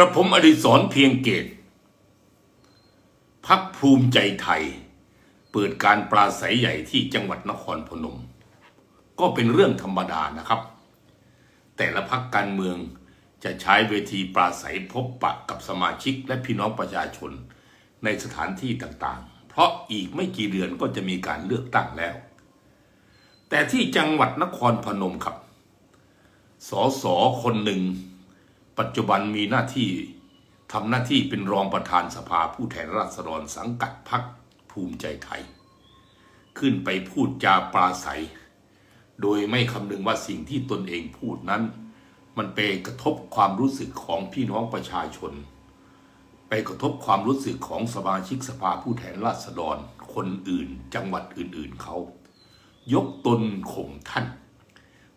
กระผมอดิศรเพียงเกตพักภูมิใจไทย เปิดการปราศัยใหญ่ที่จังหวัดนครพนม ก็เป็นเรื่องธรรมดานะครับ แต่ละพักการเมืองจะใช้เวทีปราศัยพบปะกับสมาชิกและพี่น้องประชาชนในสถานที่ต่างๆ เพราะอีกไม่กี่เดือนก็จะมีการเลือกตั้งแล้ว แต่ที่จังหวัดนครพนมครับสอสอคนหนึ่ง ปัจจุบันมีหน้าที่ทำหน้าที่เป็นรองประธานสภาผู้แทนราษฎรสังกัดพรรคภูมิใจไทย ขึ้นไปพูดจาปราศัย โดยไม่คำนึงว่าสิ่งที่ตนเองพูดนั้น มันไปกระทบความรู้สึกของพี่น้องประชาชน ไปกระทบความรู้สึกของสมาชิกสภาผู้แทนราษฎรคนอื่นจังหวัดอื่นๆเขา ยกตนข่มท่าน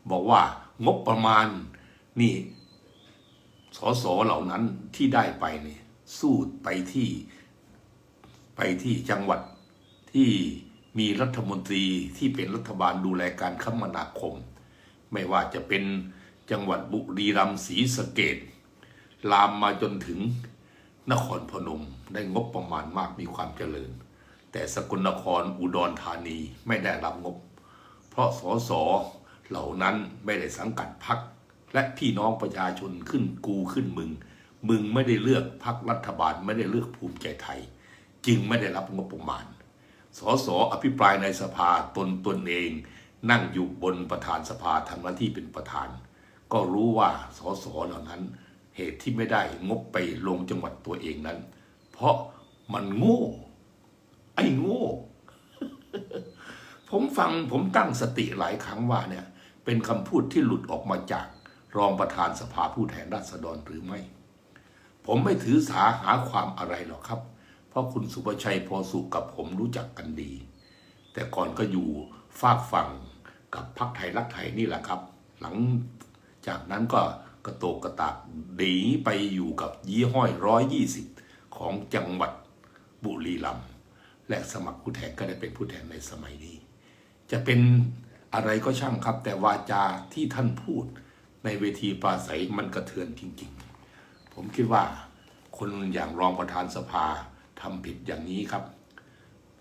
บอกว่างบประมาณนี่ สสเหล่านั้นที่ได้ไปเนี่ยสู้ไปที่ไปที่จังหวัดที่มีรัฐมนตรีที่เป็นรัฐบาลดูแลการคมนาคม ไม่ว่าจะเป็นจังหวัดบุรีรัมย์ศรีสะเกดลามมาจนถึงนครพนมได้งบประมาณมากมีความเจริญ แต่สกลนครอุดรธานีไม่ได้รับงบ เพราะสสเหล่านั้นไม่ได้สังกัดพรรค และพี่น้องประชาชนขึ้นกูขึ้นมึง มึงไม่ได้เลือกพรรครัฐบาลไม่ได้เลือกภูมิใจไทย จึงไม่ได้รับงบประมาณ สสอภิปรายในสภาตนตนเอง นั่งอยู่บนประธานสภาทำหน้าที่เป็นประธาน ก็รู้ว่าสสเหล่านั้น เหตุที่ไม่ได้งบไปลงจังหวัดตัวเองนั้น เพราะมันโง่ ไอ้โง่ ผมฟังผมตั้งสติหลายครั้งว่าเนี่ย เป็นคำพูดที่หลุดออกมาจาก รองประธานสภาผู้แทนราษฎรหรือไม่ ผมไม่ถือสาหาความอะไรหรอกครับ เพราะคุณสุประชัยพอสุขกับผมรู้จักกันดี แต่ก่อนก็อยู่ฝากฝั่งกับพักไทยรักไทยนี่แหละครับ หลังจากนั้นก็กระโตกกระตากหนีไปอยู่กับยี่ห้อยร้อยยี่สิบของจังหวัดบุรีรัมย์และสมัครผู้แทนก็ได้เป็นผู้แทนในสมัยนี้ จะเป็นอะไรก็ช่างครับ แต่วาจาที่ท่านพูด ในเวทีปราศัยมันกระเทือนจริง ๆ ผมคิดว่าคนอย่างรองประธานสภาทำผิดอย่างนี้ครับ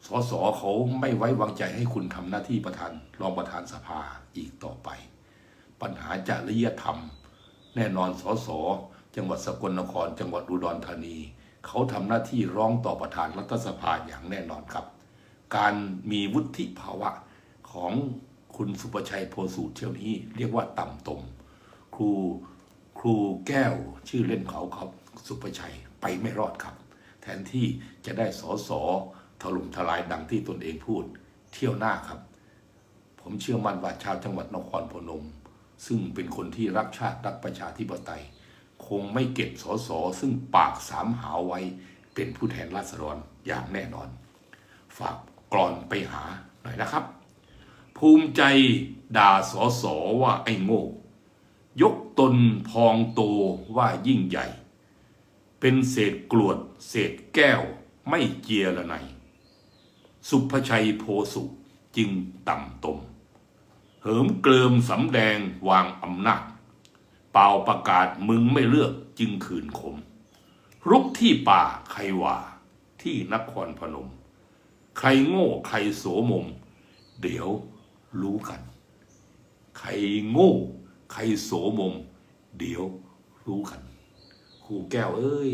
สสเขาไม่ไว้วางใจให้คุณทำหน้าที่ประธานรองประธานสภาอีกต่อไป ปัญหาจริยธรรม แน่นอนสสจังหวัดสกลนคร จังหวัดอุดรธานี เขาทำหน้าที่ร้องต่อประธานรัฐสภาอย่างแน่นอนครับ การมีวุฒิภาวะของคุณสุประชัยโพสูตรเที่ยวนี้เรียกว่าต่ำตม รูครูแก้วชื่อเล่นเขาครับสุประชัยไปไม่รอดครับ แทนที่จะได้สอสอถล่มทลายดังที่ตนเองพูด เที่ยวหน้าครับ ผมเชื่อมั่นว่าชาวจังหวัดนครพนม ซึ่งเป็นคนที่รักชาติรักประชาธิปไตย คงไม่เก็บสอสอซึ่งปากสามหาวไว้เป็นผู้แทนราษฎรอย่างแน่นอน ฝากกรอนไปหาหน่อยนะครับ ภูมิใจด่าสอสอว่าไอ้โง่ ยกตนพองโตว่ายิ่งใหญ่ เป็นเศษกรวด เศษแก้วไม่เจียละไนสุภชัยโพสุจึงต่ำตม เหิมเกลิมสำแดงวางอำนาจเป่าประกาศมึงไม่เลือกจึงขืนขม รุกที่ป่าใครว่าที่นครพนม ใครโง่ใครโสมม เดี๋ยวรู้กัน ใครโง่ ใครโสมม เดี๋ยวรู้กันครูแก้วเอ้ย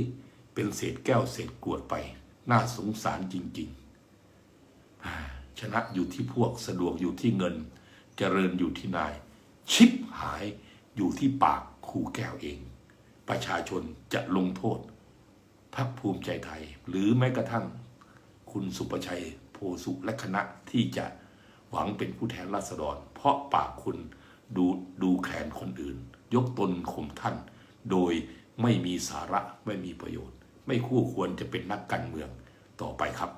เป็นเศษแก้วเศษกรวดไป น่าสงสารจริง ๆ ชนะอยู่ที่พวกสะดวกอยู่ที่เงินเจริญอยู่ที่นาย ชิปหายอยู่ที่ปากครูแก้วเอง ประชาชนจะลงโทษพักภูมิใจไทย หรือแม้กระทั่ง คุณสุประชัยโพสุและคณะที่จะหวังเป็นผู้แทนราษฎร เพราะปากคุณ ดูดูแคลนคนอื่น ยกตนข่มท่าน โดยไม่มีสาระไม่มีประโยชน์ ไม่คู่ควรจะเป็นนักการเมืองต่อไปครับ